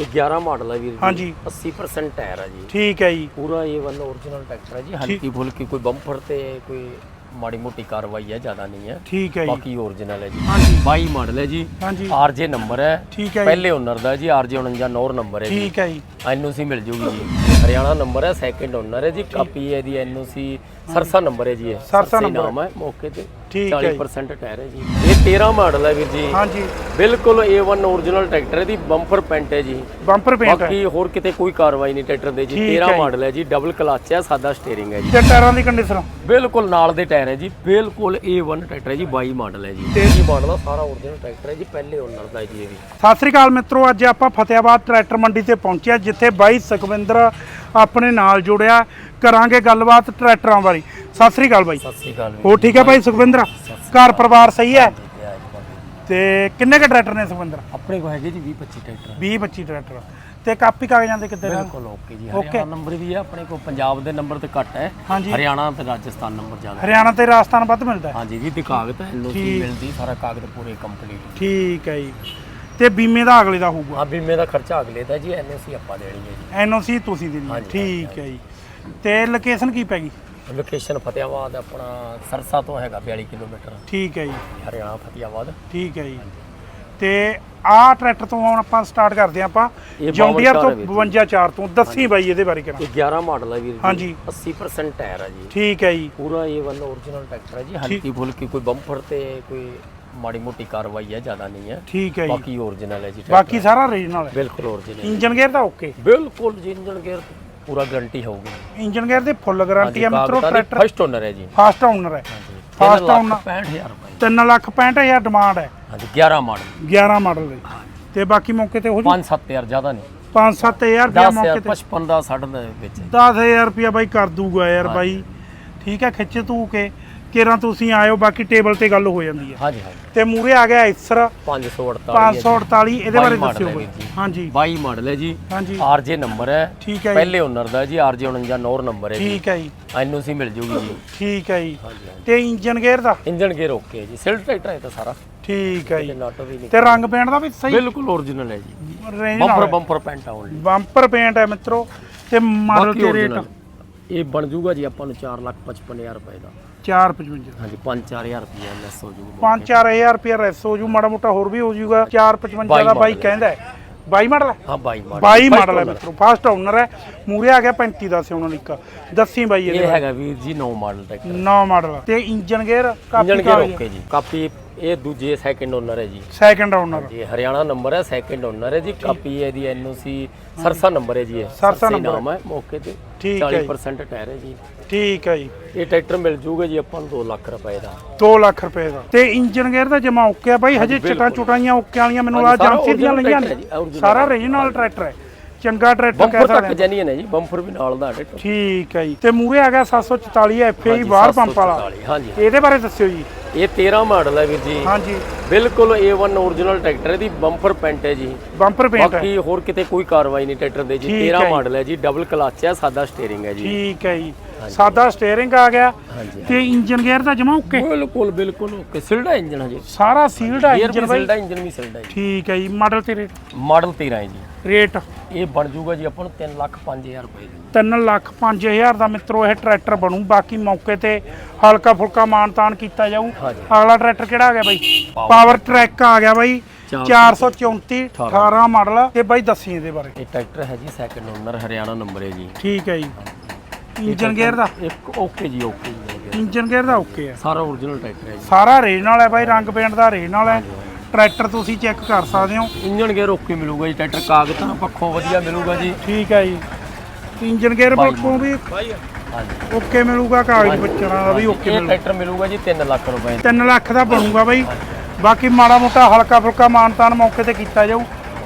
ਇਹ 11 ਮਾਡਲ ਹੈ ਵੀਰ ਜੀ। ਹਾਂਜੀ। 80% ਟਾਇਰ ਹੈ ਜੀ। ਠੀਕ ਹੈ ਜੀ। ਪੂਰਾ ਇਹ ਵਨ origignal ਟਰੈਕਟਰ ਹੈ ਜੀ। ਹਲਕੀ ਫੁਲਕੀ ਕੋਈ ਬੰਪਰ ਤੇ ਕੋਈ ਮਾੜੀ ਮੋਟੀ ਕਾਰਵਾਈ ਹੈ ਜ਼ਿਆਦਾ ਨਹੀਂ ਹੈ ਠੀਕ ਹੈ ਜੀ। ਬਾਕੀ origignal ਹੈ ਜੀ। ਹਾਂਜੀ। 22 ਮਾਡਲ ਹੈ ਜੀ। ਹਾਂਜੀ। ਆਰਜੇ ਨੰਬਰ ਹੈ ਠੀਕ ਹੈ ਪਹਿਲੇ ਓਨਰ ਦਾ ਜੀ ਆਰਜੇ 49 ਨੌਰ ਨੰਬਰ ਹੈ ਜੀ। ਠੀਕ ਹੈ ਜੀ। ਐਨਓਸੀ ਮਿਲ ਜੂਗੀ ਜੀ। ਹਰਿਆਣਾ ਨੰਬਰ ਹੈ ਸੈਕੰਡ ਓਨਰ ਹੈ ਜੀ। ਕਾਪੀ ਹੈ ਦੀ ਐਨਓਸੀ ਸਰਸਾ ਨੰਬਰ ਹੈ ਜੀ ਇਹ। ਸਰਸਾ ਨਾਮ ਹੈ ਮੌਕੇ ਤੇ। ਠੀਕ ਹੈ ਜੀ। 40% ਟਾਇਰ ਹੈ ਜੀ। ਇਹ 13 ਮਾਡਲ ਹੈ ਵੀਰ ਜੀ। ਹਾਂਜੀ। ਬਿਲਕੁਲ A1 origignal ਟਰੈਕਟਰ ਹੈ ਦੀ ਬੰਪਰ ਪੈਂਟ ਹੈ ਜੀ। ਬੰਪਰ ਪੇਂਟ ਹੈ। ਬਾਕੀ ਹੋਰ ਕਿਤੇ ਕੋਈ ਕਾਰਵਾਈ ਨਹੀਂ ਟਰੈਕਟਰ ਦੇ ਜੀ। ਠੀਕ 13 ਹੈ ਜੀ। ਮਾਡਲ ਹੈ ਜੀ ਡਬਲ ਕਲਚ ਹੈ ਸਾਦਾ ਸਟੀਅਰਿੰਗ ਹੈ ਜੀ। ਤੇ ਟਾਇਰਾਂ ਦੀ ਕੰਡੀਸ਼ਨ ਬਿਲਕੁਲ ਨਾਲ ਦੇ ਟਾਇਰ ਹੈ ਜੀ। ਬਿਲਕੁਲ A1 ਟਰੈਕਟਰ ਹੈ ਜੀ 22 ਮਾਡਲ ਹੈ ਜੀ। ਤੇ- 23 ਮਾਡਲ ਦਾ ਸਾਰਾ origignal ਟਰੈਕਟਰ ਹੈ ਜੀ ਪਹਿਲੇ ਓਨਰ ਦਾ ਜੀ ਇਹ ਵੀ। ਸਤਿ ਸ੍ਰੀ ਅਕਾਲ ਮਿੱਤਰੋ ਅੱਜ ਆਪਾਂ ਫਤਿਆਬਾਦ ਟਰੈਕਟਰ ਮੰਡੀ ਤੇ ਪਹੁੰਚਿਆ ਜਿੱਥੇ ਬਾਈ ਸੁਖਵਿੰਦਰ ਆਪਣੇ ਨਾਲ ਜੁੜਿਆ ਕਰਾਂਗੇ ਗੱਲਬਾਤ ਟਰੈਕਟਰਾਂ ਬਾਰੇ। ਸਤਿ ਸ੍ਰੀ ਅਕਾਲ ਬਾਈ। ਸਤਿ ਸ੍ਰੀ ਅਕਾਲ ਵੀਰ ਹੋ ਠੀਕ ਹੈ ਬਾਈ ਸੁਖਵਿੰਦਰ? ਘਰ ਪਰਿਵਾਰ ਸਹੀ ਹੈ? ਜੀ, ਜੈ ਜੀ ਜੀ। ਤੇ ਕਿੰਨੇ ਕ ਟਰੈਕਟਰ ਨੇ ਸੁਖਵਿੰਦਰ? ਆਪਣੇ ਕੋ ਹੈਗੇ ਜੀ 20 25 ਟਰੈਕਟਰ। 20 25 ਟਰੈਕਟਰ। ਤੇ ਕਾਪੀ ਕਾਗਜ਼ਾਂ ਦੇ ਕਿੱਤੇ ਨਾਲ ਬਿਲਕੁਲ ਓਕੇ ਜੀ Okay। ਹਰਿਆਣਾ ਨੰਬਰ ਵੀ ਹੈ ਆਪਣੇ ਕੋ ਪੰਜਾਬ ਦੇ ਨੰਬਰ ਤੇ ਘੱਟ ਹੈ। ਹਾਂਜੀ। ਹਰਿਆਣਾ ਤੇ ਰਾਜਸਥਾਨ ਨੰਬਰ ਜ਼ਿਆਦਾ। ਹਰਿਆਣਾ ਤੇ ਰਾਜਸਥਾਨ ਵੱਧ ਮਿਲਦਾ ਹੈ? ਹਾਂਜੀ ਵੀ ਕਾਗਜ਼ ਹੈ ਠੀਕ। ਮਿਲਦੀ ਸਾਰਾ ਕਾਗਜ਼ ਪੂਰੇ ਕੰਪਲੀਟ ਠੀਕ ਹੈ ਜੀ। ਤੇ ਬੀਮੇ ਦਾ ਅਗਲੇ ਦਾ ਹੋਊਗਾ। ਹਾਂ ਬੀਮੇ ਦਾ ਖਰਚਾ ਅਗਲੇ ਦਾ ਜੀ ਐਨਓਸੀ ਆਪਾਂ ਦੇਣੀ ਹੈ ਜੀ। ਐਨਓਸੀ ਤੁਸੀਂ ਦੇਣੀ ਹੈ। ਹਾਂਜੀ, ਠੀਕ ਹੈ ਜੀ। ਤੇ ਲੋਕੇਸ਼ਨ ਕੀ ਪੈ ਗਈ? ਲੋਕੇਸ਼ਨ ਫਤਿਆਬਾਦ ਆਪਣਾ ਸਰਸਾ ਤੋਂ ਹੈਗਾ 42 ਕਿਲੋਮੀਟਰ। ਠੀਕ ਹੈ ਜੀ। ਹਰਿਆਣਾ ਫਤਿਆਬਾਦ। ਠੀਕ ਹੈ ਜੀ। ਤੇ ਆਹ ਟਰੈਕਟਰ ਤੋਂ ਹੁਣ ਆਪਾਂ ਸਟਾਰਟ ਕਰਦੇ ਹਾਂ ਆਪਾਂ। ਇਹ ਜੌਂਡੀਅਰ ਤੋਂ 52 52 ਤੋਂ ਦੱਸੀ ਬਾਈ ਇਹਦੇ ਬਾਰੇ ਕਿਹੜਾ। ਇਹ 11 ਮਾਡਲ ਹੈ ਵੀਰ ਜੀ। ਹਾਂਜੀ। 80% ਟਾਇਰ ਹੈ ਜੀ। ਠੀਕ ਹੈ ਜੀ। ਪੂਰਾ ਇਹ ਵਨ origignal ਟਰੈਕਟਰ ਹੈ ਜੀ। ਹਲਕੀ ਫੁਲਕੀ ਕੋਈ ਬੰਪਰ ਤੇ ਕੋਈ ਮਾੜੀ ਮੋਟੀ ਕਾਰਵਾਈ ਹੈ ਜ਼ਿਆਦਾ ਨਹੀਂ ਹੈ। ਠੀਕ ਹੈ ਜੀ। ਬਾਕੀ origignal ਹੈ ਜੀ ਬਾਕੀ ਸਾਰਾ ਰੀਜਨਲ ਹੈ। ਬਿਲਕੁਲ origignal ਇੰਜਨ ਗੇਅਰ ਦਾ ਓਕੇ ਬਿਲਕੁਲ ਜੀ ਇੰਜਨ ਗੇਅਰ ਪੂਰਾ ਗਾਰੰਟੀ ਹੋਊਗੀ। ਇੰਜਨ ਗੇਅਰ ਦੀ ਫੁੱਲ ਗਾਰੰਟੀ ਹੈ ਮਿੱਤਰੋ ਟਰੈਕਟਰ ਫਸਟ ਓਨਰ ਹੈ ਜੀ। ਫਾਸਟ ਓਨਰ ਹੈ। 3 owner। 65000 ਰੁਪਏ। 3 ਲੱਖ 65000 ਡਿਮਾਂਡ ਹੈ। ਹਾਂਜੀ 11 ਮਾਡਲ 11 ਮਾਡਲ ਦੀ। ਤੇ ਬਾਕੀ ਮੌਕੇ ਤੇ ਉਹ 5-7000 ਜ਼ਿਆਦਾ ਨਹੀਂ। 5-7000 ਰੁਪਇਆ 10000 ਮੌਕੇ ਤੇ। 55 ਦਾ 60 ਦੇ ਵਿੱਚ 10000 ਰੁਪਇਆ ਬਾਈ ਕਰ ਦੂਗਾ ਯਾਰ ਬਾਈ। ਠੀਕ ਹੈ ਖਿੱਚ ਤੂ ਕੇ। ਕੇਰਾਂ ਤੁਸੀਂ ਆਇਓ ਬਾਕੀ ਟੇਬਲ ਤੇ ਗੱਲ ਹੋ ਜਾਂਦੀ ਹੈ। ਹਾਂਜੀ ਹਾਂਜੀ। ਤੇ ਮੂਰੇ ਆ ਗਿਆ ਐਕਸਰ 548 548 ਇਹਦੇ ਬਾਰੇ ਦੱਸਿਓ। ਹਾਂਜੀ। 22 ਮਾਡਲ ਹੈ ਜੀ। ਹਾਂਜੀ। ਆਰਜੇ ਨੰਬਰ ਹੈ। ਠੀਕ ਹੈ ਪਹਿਲੇ ਓਨਰ ਦਾ ਜੀ ਆਰਜੇ 49 ਨੌਰ ਨੰਬਰ ਹੈ ਠੀਕ ਹੈ ਜੀ। ਐਨਓਸੀ ਮਿਲ ਜੂਗੀ ਜੀ। ਠੀਕ ਹੈ ਜੀ। ਤੇ ਇੰਜਨ ਗੇਅਰ ਦਾ? ਇੰਜਨ ਗੇਅਰ ਓਕੇ ਜੀ। ਸਿਲਟ ਟਰੈਕਟਰ ਹੈ ਤਾਂ ਸਾਰਾ। ਠੀਕ ਹੈ ਜੀ। ਤੇ ਰੰਗ ਪੇਂਟ ਦਾ ਵੀ ਸਹੀ? ਬਿਲਕੁਲ origignal ਹੈ ਜੀ। ਬੰਪਰ ਬੰਪਰ ਪੈਂਟ ਆਉਣ ਬੰਪਰ ਪੇਂਟ ਹੈ ਮਿੱਤਰੋ। ਤੇ ਮਾਡਲ ਤੇ ਰੇਟ। ਇਹ ਬਣ ਜੂਗਾ ਜੀ ਆਪਾਂ ਨੂੰ 455000 ਰੁਪਏ ਦਾ। 455 ਹਾਂਜੀ 5-4000 ਰੁਪਏ ਲੈਸ ਹੋ ਜੂਗਾ। 5-4000 ਰੁਪਇਆ ਰੈਸ ਹੋ ਜੂ ਮਾੜਾ ਮੋਟਾ ਹੋਰ ਵੀ ਹੋ ਜੂਗਾ। 455 ਬਾਈ ਦਾ ਬਾਈ। ਕਹਿੰਦਾ ਹੈ। 22 ਮਾਡਲ ਹੈ? ਹਾਂ 22 ਮਾਡਲ 22 ਮਾਡਲ ਹੈ ਮਿੱਤਰੋ ਫਾਸਟ ਓਨਰ ਹੈ। ਮੂਰੇ ਆ ਗਿਆ 35 ਦਾ ਸਿਉਣਾ ਲਿਖਾ ਦੱਸੀ ਬਾਈ ਇਹ ਇਹਦੇ ਹੈਗਾ ਵੀਰ ਜੀ 9 ਮਾਡਲ ਟਰੈਕਟਰ। ਨੌ ਮਾਡਲ ਤੇ engine gear engine copy gear okay ਜੀ। ਕਾਪੀ ਇਹ ਦੂਜੇ ਸੈਕਿੰਡ ਓਨਰ ਹੈ ਜੀ। ਸੈਕੰਡ ਓਨਰ ਜੀ ਹਰਿਆਣਾ ਨੰਬਰ ਹੈ ਸੈਕਿੰਡ ਓਨਰ ਹੈ ਜੀ। ਕਾਪੀ ਹੈ ਦੀ ਐਨਓਸੀ ਸਰਸਾ ਨੰਬਰ ਹੈ ਜੀ ਇਹ। ਸਰਸਾ number ਨਾਮ ਹੈ ਮੌਕੇ ਤੇ ਠੀਕ ਹੈ ਜੀ। 40% ਟਾਇਰ ਹੈ ਜੀ। ਠੀਕ ਹੈ ਜੀ। ਇਹ ਟਰੈਕਟਰ ਮਿਲ ਜੂਗਾ ਜੀ ਆਪਾਂ ਨੂੰ 2 ਲੱਖ ਰੁਪਏ ਦਾ। 2 ਲੱਖ ਰੁਪਏ ਦਾ। ਤੇ ਇੰਜਨ ਗੇਅਰ ਦਾ ਜਮਾ ਓਕੇ ਆ ਬਾਈ ਹਜੇ ਚਟਾਂ ਚੁਟਾਈਆਂ ਓਕੇ ਵਾਲੀਆਂ ਮੈਨੂੰ ਆ ਹਾਂਜੀ, ਸਾਰਾ ਜਾਂਸੀ ਦੀਆਂ original ਲਈਆਂ tractor ਹੈ ਜੀ, ਨੇ। original ਸਾਰਾ ਰੀਜਨਲ ਟਰੈਕਟਰ ਹੈ। ਚੰਗਾ ਟਰੈਕਟਰ ਕਹਿ ਬੰਪਰ ਸਕਦੇ ਤੱਕ ਹਾਂ ਜੈਨੀਅਨ ਹੈ ਜੀ ਬੰਪਰ ਵੀ ਨਾਲ ਦਾ ਟਰੈਕਟਰ। ਠੀਕ ਹੈ ਜੀ। ਤੇ ਮੂਰੇ ਆ ਗਿਆ 744 ਐਫਏ ਬਾਹਰ ਪੰਪ ਵਾਲਾ। 744, ਹਾਂਜੀ। ਇਹਦੇ ਬਾਰੇ ਦੱਸਿਓ ਜੀ। ਇਹ 13 ਮਾਡਲ ਹੈ ਵੀਰ ਜੀ। ਹਾਂਜੀ। ਬਿਲਕੁਲ A1 origignal ਟਰੈਕਟਰ ਹੈ ਦੀ ਬੰਪਰ ਪੈਂਟ ਹੈ ਜੀ। ਬੰਪਰ ਪੇਂਟ ਹੈ। ਬਾਕੀ ਹੋਰ ਕਿਤੇ ਕੋਈ ਕਾਰਵਾਈ ਨਹੀਂ ਟਰੈਕਟਰ ਦੇ ਜੀ। ਠੀਕ 13 ਹੈ ਜੀ। ਮਾਡਲ ਹੈ ਜੀ ਡਬਲ ਕਲਚ ਹੈ ਸਾਦਾ ਸਟੀਅਰਿੰਗ ਹੈ ਜੀ। ਠੀਕ ਹੈ ਜੀ। ਸਾਦਾ ਸਟੀਅਰਿੰਗ ਆ ਗਿਆ। ਤੇ ਇੰਜਨ ਗੇਅਰ ਦਾ ਜਮਾ ਓਕੇ ਬਿਲਕੁਲ ਬਿਲਕੁਲ ਓਕੇ ਸਿਲਡਾ ਇੰਜਨ ਹੈ ਜੀ ਸਾਰਾ ਸੀਲਡ ਹੈ ਇੰਜਨ ਵੀ ਬਾਈ। ਸਿਲਡਾ ਇੰਜਨ ਵੀ ਸਿਲਡਾ ਹੈ ਜੀ। ਠੀਕ ਹੈ ਜੀ। ਮਾਡਲ ਤੇ ਰੇਟ ਮਾਡਲ 13 ਹੈ ਜੀ। ਰੇਟ? ਇਹ ਬਣ ਜੂਗਾ ਜੀ ਆਪਾਂ ਨੂੰ 3 ਲੱਖ 5000 ਰੁਪਏ ਦਾ। 3 ਲੱਖ 5000 ਦਾ ਮਿੱਤਰੋ ਇਹ ਟਰੈਕਟਰ ਬਣੂ। ਬਾਕੀ ਮੌਕੇ ਤੇ ਹਲਕਾ ਫੁਲਕਾ ਮਾਨਤਾਨ ਕੀਤਾ ਜਾਊ। ਹਾਂਜੀ। ਅਗਲਾ ਟਰੈਕਟਰ ਕਿਹੜਾ ਆ ਗਿਆ ਬਾਈ? ਪਾਵਰ ਟਰੈਕ ਆ ਗਿਆ ਬਾਈ। ਚਾਰ 434 18 ਮਾਡਲ। ਤੇ ਬਾਈ ਦੱਸੀ ਇਹਦੇ ਬਾਰੇ। ਇਹ ਟਰੈਕਟਰ ਹੈ ਜੀ ਸੈਕੰਡ ਓਨਰ ਹਰਿਆਣਾ ਨੰਬਰ ਹੈ ਜੀ। ਠੀਕ ਹੈ ਜੀ। ਇੰਜਨ ਗੇਅਰ ਦਾ? ਇੱਕ ਓਕੇ ਜੀ ਓਕੇ ਜੀ। ਇੰਜਨ ਗੇਅਰ ਦਾ ਓਕੇ ਹੈ। ਸਾਰਾ origignal ਟਰੈਕਟਰ ਹੈ ਜੀ। ਸਾਰਾ ਰੇਜ ਨਾਲ ਹੈ ਬਾਈ ਰੰਗ ਪੇਂਟ ਦਾ ਰੇਜ ਨਾਲ ਹੈ ਟਰੈਕਟਰ ਤੁਸੀਂ ਚੈੱਕ ਕਰ ਸਕਦੇ ਹੋ। ਇੰਜਨ ਗੇਅਰ ਓਕੇ ਮਿਲੂਗਾ ਜੀ ਟਰੈਕਟਰ ਕਾਗਜ਼ਾਂ ਪੱਖੋਂ ਵਧੀਆ ਮਿਲੂਗਾ ਜੀ। ਠੀਕ ਹੈ ਜੀ। ਇੰਜਨ ਗੇਅਰ ਪੱਖੋਂ ਵੀ ਹਾਂਜੀ ਓਕੇ ਮਿਲੂਗਾ ਕਾਗਜ਼ ਬੱਚਣਾ ਦਾ ਵੀ ਓਕੇ ਇਹ ਮਿਲੂਗਾ ਟਰੈਕਟਰ ਮਿਲੂਗਾ ਜੀ 3 ਲੱਖ ਰੁਪਏ। 3 ਲੱਖ ਦਾ ਬਣੂਗਾ ਬਾਈ। ਬਾਕੀ ਮਾੜਾ ਮੋਟਾ ਹਲਕਾ ਫੁਲਕਾ ਮਾਨਤਾਨ ਮੌਕੇ ਤੇ ਕੀਤਾ ਜਾਊ।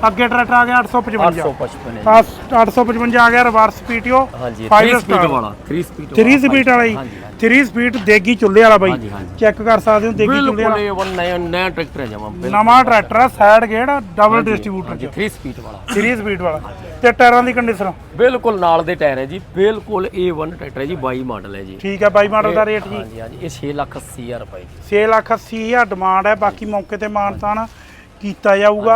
ਅੱਗੇ ਟਰੈਕਟਰ ਆ ਗਿਆ 855 855 ਹੈ ਆਹ 855 ਆ ਗਿਆ ਰਿਵਰਸ ਪੀਟੀਓ ਹਾਂਜੀ 5 3 ਸਪੀਡ ਵਾਲਾ 3 ਸਪੀਡ 3 ਸਪੀਡ ਵਾਲਾ ਜੀ। ਹਾਂਜੀ, 3 ਸਪੀਡ ਦੇਗੀ ਚੁੱਲ੍ਹੇ ਵਾਲਾ ਬਾਈ। ਚੈੱਕ ਕਰ ਸਕਦੇ ਹੋ ਦੇਗੀ ਚੁੱਲ੍ਹੇ ਬਿਲਕੁਲ ਵਾਲਾ ਇਹ ਵਨ ਨਇਆ ਨਇਆ ਟਰੈਕਟਰ ਹੈ ਜਮਾ ਨਵਾਂ ਟਰੈਕਟਰ ਆ ਸਾਈਡ ਗੇੜ ਡਬਲ ਡਿਸਟ੍ਰੀਬਿਊਟਰ ਹਾਂਜੀ 3 ਸਪੀਡ ਵਾਲਾ। 3 ਸਪੀਡ ਵਾਲਾ। ਤੇ ਟਾਇਰਾਂ ਦੀ ਕੰਡੀਸ਼ਨ ਬਿਲਕੁਲ ਨਾਲ ਦੇ ਟਾਇਰ ਹੈ ਜੀ ਬਿਲਕੁਲ A1 ਟਰੈਕਟਰ ਹੈ ਜੀ 22 ਮਾਡਲ ਹੈ ਜੀ। ਠੀਕ ਹੈ ਬਾਈ ਮਾਡਲ ਦਾ ਰੇਟ ਜੀ ਹਾਂਜੀ ਹਾਂਜੀ ਇਹ 6 ਲੱਖ 80 ਹਜ਼ਾਰ ਰੁਪਏ ਜੀ। 6 ਲੱਖ 80 ਹਜ਼ਾਰ ਡਿਮਾਂਡ ਹੈ ਬਾਕੀ ਮੌਕੇ ਤੇ ਮਾਨਤਾਨ ਕੀਤਾ ਜਾਊਗਾ।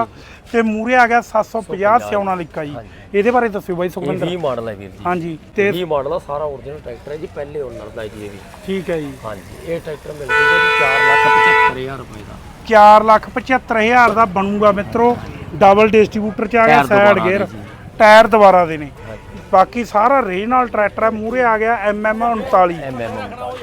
ਤੇ ਮੂਰੇ ਆ ਗਿਆ 750 ਸਿਉਣਾ ਲਿਕਾ ਜੀ। ਇਹਦੇ ਬਾਰੇ ਦੱਸਿਓ ਬਾਈ ਇਹ ਸੁਖਵਿੰਦਰ। 20 ਮਾਡਲ ਹੈ ਵੀਰ ਜੀ। ਹਾਂਜੀ ਤੇ 20 ਮਾਡਲ ਆ ਸਾਰਾ ਓਰੀਜਨਲ ਟਰੈਕਟਰ ਹੈ ਜੀ ਪਹਿਲੇ ਓਨਰ ਦਾ ਜੀ ਇਹ। ਵੀ ਠੀਕ ਹੈ ਜੀ। ਹਾਂਜੀ ਇਹ ਟਰੈਕਟਰ ਮਿਲ ਜੂਗਾ ਜੀ 4 ਲੱਖ 75000 ਰੁਪਏ ਦਾ। 4 ਲੱਖ 75000 ਦਾ ਬਣੂਗਾ ਮਿੱਤਰੋ। ਡਬਲ ਡਿਸਟ੍ਰੀਬਿਊਟਰ ਚ ਆ ਗਿਆ ਸਾਈਡ ਗੇਅਰ। ਟਾਇਰ ਦੁਬਾਰਾ ਦੇ ਨੇ। ਬਾਕੀ ਸਾਰਾ ਰੀਜਨਲ ਟਰੈਕਟਰ ਹੈ ਮੂਰੇ ਆ ਗਿਆ ਐਮਐਮ 39 ਐਮਐਮ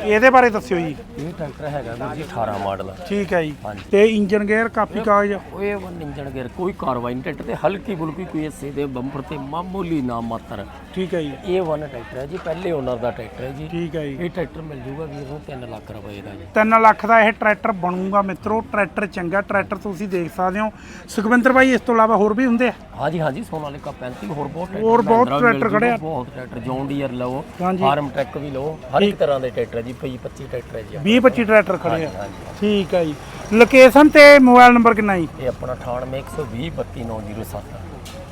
ਇਹਦੇ ਬਾਰੇ ਦੱਸਿਓ ਜੀ। ਇਹ ਟਰੈਕਟਰ ਹੈਗਾ ਵੀਰ ਜੀ 18 ਮਾਡਲ। ਠੀਕ ਹੈ ਜੀ। ਹਾਂਜੀ। ਤੇ ਇੰਜਨ ਗੇਅਰ ਕਾਫੀ ਕਾਗਜ਼? ਇਹ ਵਨ ਇੰਜਣ ਗੇਅਰ ਕੋਈ ਕਾਰਵਾਈ ਨਹੀਂ ਟਰੈਕਟਰ ਤੇ ਹਲਕੀ ਬੁਲਕੀ ਕੋਈ ਹਿੱਸੇ ਦੇ ਬੰਪਰ ਤੇ ਮਾਮੂਲੀ ਨਾ ਮਾਤਰ। ਠੀਕ ਹੈ ਜੀ। ਇਹ ਵਨ ਟਰੈਕਟਰ ਹੈ ਜੀ ਪਹਿਲੇ ਓਨਰ ਦਾ ਟਰੈਕਟਰ ਹੈ ਜੀ। ਠੀਕ ਹੈ ਜੀ। ਇਹ ਟਰੈਕਟਰ ਮਿਲ ਜੂਗਾ ਵੀਰ ਨੂੰ 3 ਲੱਖ ਰੁਪਏ ਦਾ ਜੀ। 3 ਲੱਖ ਦਾ ਇਹ ਟਰੈਕਟਰ ਬਣੂਗਾ ਮਿੱਤਰੋ ਟਰੈਕਟਰ ਚੰਗਾ ਟਰੈਕਟਰ ਤੁਸੀਂ ਦੇਖ ਸਕਦੇ ਹੋ। ਸੁਖਵਿੰਦਰ ਬਾਈ ਇਸ ਤੋਂ ਇਲਾਵਾ ਹੋਰ ਵੀ ਹੁੰਦੇ ਆ? ਹਾਂਜੀ ਹਾਂਜੀ ਸੋਨਾਲੀਕਾ 35 ਹੋਰ ਬਹੁਤ ਹੋਰ ਬਹੁਤ ਟਰੈਕਟਰ ਖੜੇ ਆ। ਬਹੁਤ ਟਰੈਕਟਰ ਜੌਨ ਡੀਅਰ ਲਓ ਹਾਂਜੀ। ਫਾਰਮ ਟਰੈਕ ਵੀ ਲਓ ਹਰ ਇੱਕ ਤਰ੍ਹਾਂ ਦੇ ਟਰੈਕਟਰ ਹੈ ਜੀ 25 25 ਟਰੈਕਟਰ ਹੈ ਜੀ 20 25 ਟਰੈਕਟਰ ਖੜੇ ਆ। ਹਾਂਜੀ ਠੀਕ ਹੈ ਜੀ। ਲੋਕੇਸ਼ਨ ਤੇ ਮੋਬਾਈਲ ਨੰਬਰ ਕਿੰਨਾ ਜੀ? ਇਹ ਆਪਣਾ 98120 32907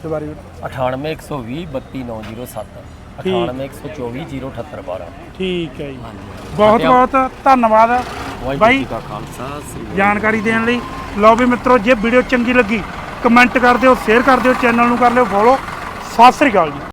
ਦੁਬਾਰੇ 98120 32907 98124 ਠੀਕ। ਹੈ ਜੀ। ਬਹੁਤ ਬਹੁਤ ਧੰਨਵਾਦ। ਬਾਈ ਖਾਲਸਾ ਸ੍ਰੀ ਜਾਣਕਾਰੀ ਦੇਣ ਲਈ। ਲਓ ਵੀ ਮਿੱਤਰੋ ਜੇ ਵੀਡੀਓ ਚੰਗੀ ਲੱਗੀ ਕਮੈਂਟ ਕਰ ਦਿਓ ਸ਼ੇਅਰ ਕਰ ਦਿਓ ਚੈਨਲ ਨੂੰ ਕਰ ਲਿਓ ਫੋਲੋ। ਸਤਿ ਸ੍ਰੀ ਅਕਾਲ ਜੀ।